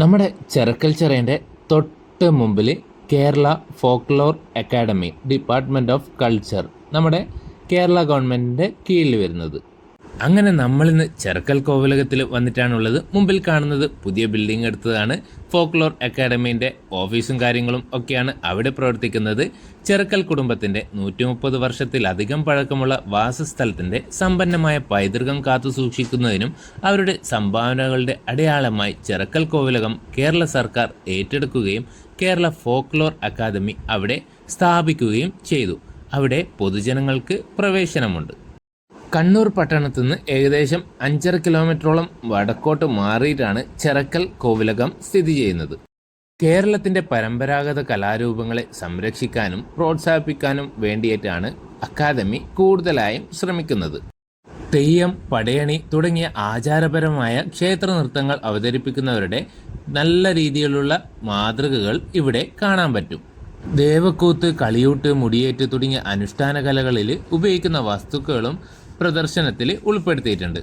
നമ്മുടെ ചെറക്കൽ ചെറേന്റെ തൊട്ട് മുമ്പിൽ Kerala folklore academy department of culture നമ്മുടെ കേരള ഗവൺമെന്റിന്റെ കീഴിൽ വരുന്നത്. അങ്ങനെ നമ്മളിന്ന് ചെറുക്കൽ കോവിലകത്തിൽ വന്നിട്ടാണുള്ളത്. മുമ്പിൽ കാണുന്നത് പുതിയ ബിൽഡിംഗ് എടുത്തതാണ്. ഫോക്ലോർ അക്കാഡമീന്റെ ഓഫീസും കാര്യങ്ങളും ഒക്കെയാണ് അവിടെ പ്രവർത്തിക്കുന്നത്. ചെറുക്കൽ കുടുംബത്തിന്റെ നൂറ്റി മുപ്പത് വർഷത്തിലധികം പഴക്കമുള്ള വാസസ്ഥലത്തിന്റെ സമ്പന്നമായ പൈതൃകം കാത്തു സൂക്ഷിക്കുന്നതിനും അവരുടെ സംഭാവനകളുടെ അടയാളമായി ചെറുക്കൽ കോവിലകം കേരള സർക്കാർ ഏറ്റെടുക്കുകയും കേരള ഫോക്ലോർ അക്കാദമി അവിടെ സ്ഥാപിക്കുകയും ചെയ്തു. അവിടെ പൊതുജനങ്ങൾക്ക് പ്രവേശനമുണ്ട്. കണ്ണൂർ പട്ടണത്തു നിന്ന് ഏകദേശം അഞ്ചര കിലോമീറ്ററോളം വടക്കോട്ട് മാറിയിട്ടാണ് ചെറക്കൽ കോവിലകം സ്ഥിതി ചെയ്യുന്നത്. കേരളത്തിന്റെ പരമ്പരാഗത കലാരൂപങ്ങളെ സംരക്ഷിക്കാനും പ്രോത്സാഹിപ്പിക്കാനും വേണ്ടിയിട്ടാണ് അക്കാദമി കൂടുതലായും ശ്രമിക്കുന്നത്. തെയ്യം പടയണി തുടങ്ങിയ ആചാരപരമായ ക്ഷേത്ര നൃത്തങ്ങൾ അവതരിപ്പിക്കുന്നവരുടെ നല്ല രീതിയിലുള്ള മാതൃകകൾ ഇവിടെ കാണാൻ പറ്റും. ദേവക്കൂത്ത് കളിയൂട്ട് മുടിയേറ്റ് തുടങ്ങിയ അനുഷ്ഠാന കലകളിൽ ഉപയോഗിക്കുന്ന വസ്തുക്കളും പ്രദർശനത്തിൽ ഉൾപ്പെടുത്തിയിട്ടുണ്ട്.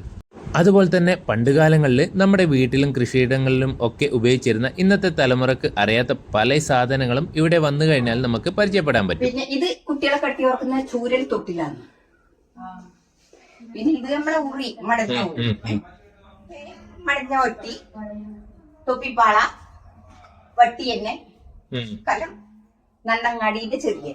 അതുപോലെ തന്നെ പണ്ടുകാലങ്ങളിൽ നമ്മുടെ വീട്ടിലും കൃഷിയിടങ്ങളിലും ഒക്കെ ഉപയോഗിച്ചിരുന്ന ഇന്നത്തെ തലമുറയ്ക്ക് അറിയാത്ത പല സാധനങ്ങളും ഇവിടെ വന്നു കഴിഞ്ഞാൽ നമുക്ക് പരിചയപ്പെടാൻ പറ്റും. പിന്നെ ഇത് കുട്ടികളെ കട്ടി ഓർക്കുന്ന ചൂരൽ തൊട്ടിലാണ്. പിന്നെ ഇത് നമ്മളെ ഉറി മടഞ്ഞ ഉറി. മടഞ്ഞ ഒട്ടി തൊപ്പിപ്പാള വട്ടി എന്നെ കലം നന്നങ്ങാടിന്റെ ചെറിയ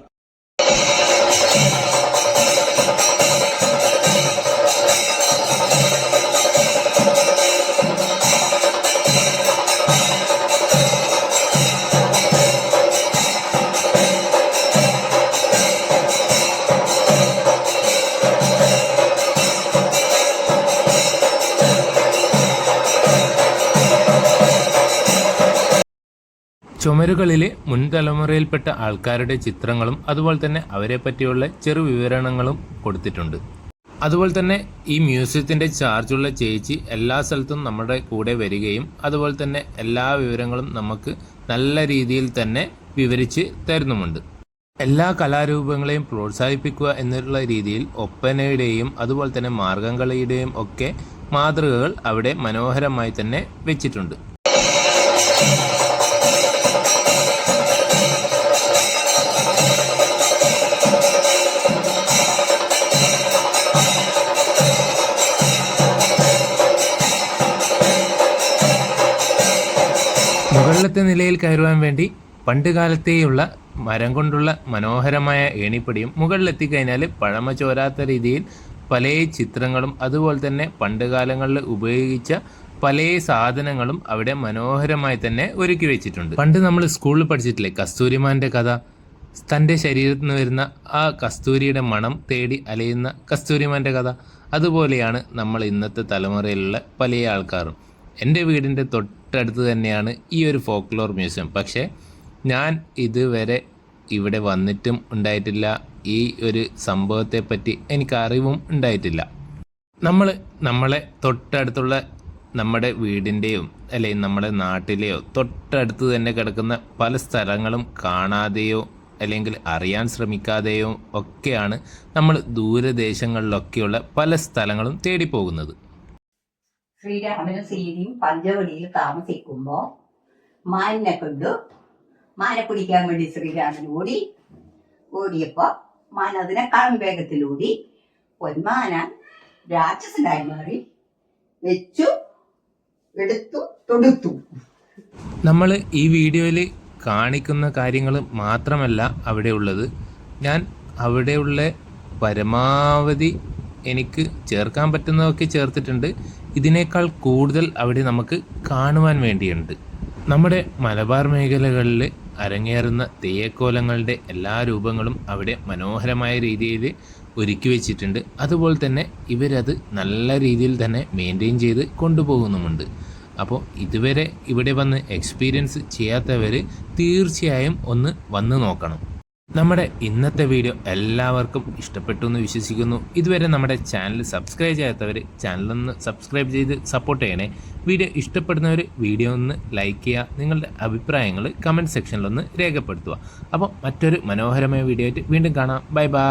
ചുമരുകളിൽ മുൻതലമുറയിൽപ്പെട്ട ആൾക്കാരുടെ ചിത്രങ്ങളും അതുപോലെ തന്നെ അവരെ പറ്റിയുള്ള ചെറു വിവരണങ്ങളും കൊടുത്തിട്ടുണ്ട്. അതുപോലെ തന്നെ ഈ മ്യൂസിയത്തിന്റെ ചാർജുള്ള ചേച്ചി എല്ലാ സ്ഥലത്തും നമ്മുടെ കൂടെ വരികയും അതുപോലെ തന്നെ എല്ലാ വിവരങ്ങളും നമുക്ക് നല്ല രീതിയിൽ തന്നെ വിവരിച്ച് തരുന്നുമുണ്ട്. എല്ലാ കലാരൂപങ്ങളെയും പ്രോത്സാഹിപ്പിക്കുക എന്നുള്ള രീതിയിൽ ഒപ്പനയുടെയും അതുപോലെ തന്നെ മാർഗംകളിയുടെയും ഒക്കെ മാതൃകകൾ അവിടെ മനോഹരമായി തന്നെ വെച്ചിട്ടുണ്ട്. മുകളിലത്തെ നിലയിൽ കയറുവാൻ വേണ്ടി പണ്ട് കാലത്തെയുള്ള മരം കൊണ്ടുള്ള മനോഹരമായ ഏണിപ്പടിയും മുകളിലെത്തിക്കഴിഞ്ഞാൽ പഴമ ചോരാത്ത രീതിയിൽ പല ചിത്രങ്ങളും അതുപോലെ തന്നെ പണ്ട് കാലങ്ങളിൽ ഉപയോഗിച്ച പല സാധനങ്ങളും അവിടെ മനോഹരമായി തന്നെ ഒരുക്കി വെച്ചിട്ടുണ്ട്. പണ്ട് നമ്മൾ സ്കൂളിൽ പഠിച്ചിട്ടില്ലേ? കസ്തൂരിമാന്റെ കഥ. തന്റെ ശരീരത്തിൽ നിന്ന് വരുന്ന ആ കസ്തൂരിയുടെ മണം തേടി അലയുന്ന കസ്തൂരിമാന്റെ കഥ. അതുപോലെയാണ് നമ്മൾ ഇന്നത്തെ തലമുറയിലുള്ള പല ആൾക്കാരും. എന്റെ വീടിന്റെ തൊട്ടടുത്ത് തന്നെയാണ് ഈ ഒരു ഫോക്ലോർ മ്യൂസിയം പക്ഷേ ഞാൻ ഇതുവരെ ഇവിടെ വന്നിട്ടും ഉണ്ടായിട്ടില്ല. ഈ ഒരു സംഭവത്തെപ്പറ്റി എനിക്ക് അറിവും ഉണ്ടായിട്ടില്ല. നമ്മൾ നമ്മളെ തൊട്ടടുത്തുള്ള നമ്മുടെ വീടിന്റെയും അല്ലെങ്കിൽ നമ്മുടെ നാട്ടിലെയോ തൊട്ടടുത്ത് തന്നെ കിടക്കുന്ന പല സ്ഥലങ്ങളും കാണാതെയോ അല്ലെങ്കിൽ അറിയാൻ ശ്രമിക്കാതെയോ ഒക്കെയാണ് നമ്മൾ ദൂരദേശങ്ങളിലൊക്കെയുള്ള പല സ്ഥലങ്ങളും തേടിപ്പോകുന്നത്. ശ്രീരാമനും സീതയും പഞ്ചവടിയിൽ താമസിക്കുമ്പോ മാനിനെ കൊണ്ട് മാനെ പിടിക്കാൻ വേണ്ടി ശ്രീരാമൻ ഓടി. ഓടിയപ്പോ മാൻ അതിനെ ഓടി പൊന്മാന രാക്ഷസനായി മാറി വെച്ചു എടുത്തു തൊടുത്തു. നമ്മൾ ഈ വീഡിയോയിൽ കാണിക്കുന്ന കാര്യങ്ങൾ മാത്രമല്ല അവിടെ ഉള്ളത്. ഞാൻ അവിടെയുള്ള പരമാവധി എനിക്ക് ചേർക്കാൻ പറ്റുന്നതൊക്കെ ചേർത്തിട്ടുണ്ട്. ഇതിനേക്കാൾ കൂടുതൽ അവിടെ നമുക്ക് കാണുവാൻ വേണ്ടിയുണ്ട്. നമ്മുടെ മലബാർ മേഖലകളിൽ അരങ്ങേറുന്ന തെയ്യക്കോലങ്ങളുടെ എല്ലാ രൂപങ്ങളും അവിടെ മനോഹരമായ രീതിയിൽ ഒരുക്കി വെച്ചിട്ടുണ്ട്. അതുപോലെ തന്നെ ഇവരത് നല്ല രീതിയിൽ തന്നെ മെയിന്റെയിൻ ചെയ്ത് കൊണ്ടുപോകുന്നുമുണ്ട്. അപ്പോൾ ഇതുവരെ ഇവിടെ വന്ന് എക്സ്പീരിയൻസ് ചെയ്യാത്തവർ തീർച്ചയായും ഒന്ന് വന്ന് നോക്കണം. നമ്മുടെ ഇന്നത്തെ വീഡിയോ എല്ലാവർക്കും ഇഷ്ടപ്പെട്ടു എന്ന് വിശ്വസിക്കുന്നു. ഇതുവരെ നമ്മുടെ ചാനൽ സബ്സ്ക്രൈബ് ചെയ്യാത്തവർ ചാനലൊന്ന് സബ്സ്ക്രൈബ് ചെയ്ത് സപ്പോർട്ട് ചെയ്യണേ. വീഡിയോ ഇഷ്ടപ്പെടുന്നവർ വീഡിയോ ഒന്ന് ലൈക്ക് ചെയ്യുക നിങ്ങളുടെ അഭിപ്രായങ്ങൾ കമന്റ് സെക്ഷനിലൊന്ന് രേഖപ്പെടുത്തുക. അപ്പോൾ മറ്റൊരു മനോഹരമായ വീഡിയോ ആയിട്ട് വീണ്ടും കാണാം. Bye bye